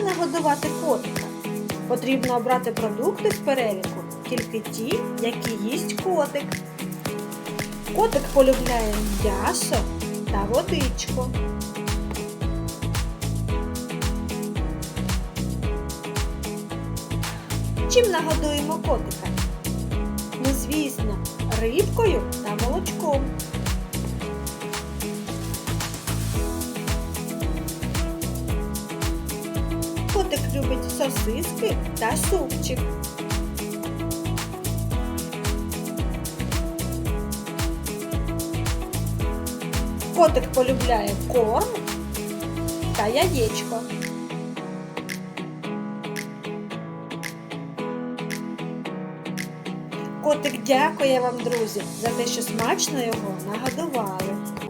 нагодувати котика? Потрібно обрати продукти з переліку, тільки ті, які їсть котик. Котик полюбляє м'ясо та водичку. Чим нагодуємо котика? Ну, звісно, рибкою та молочком. Котик любить сосиски та супчик. Котик полюбляє корм та яєчко. Котик дякує вам, друзі, за те, що смачно його нагодували.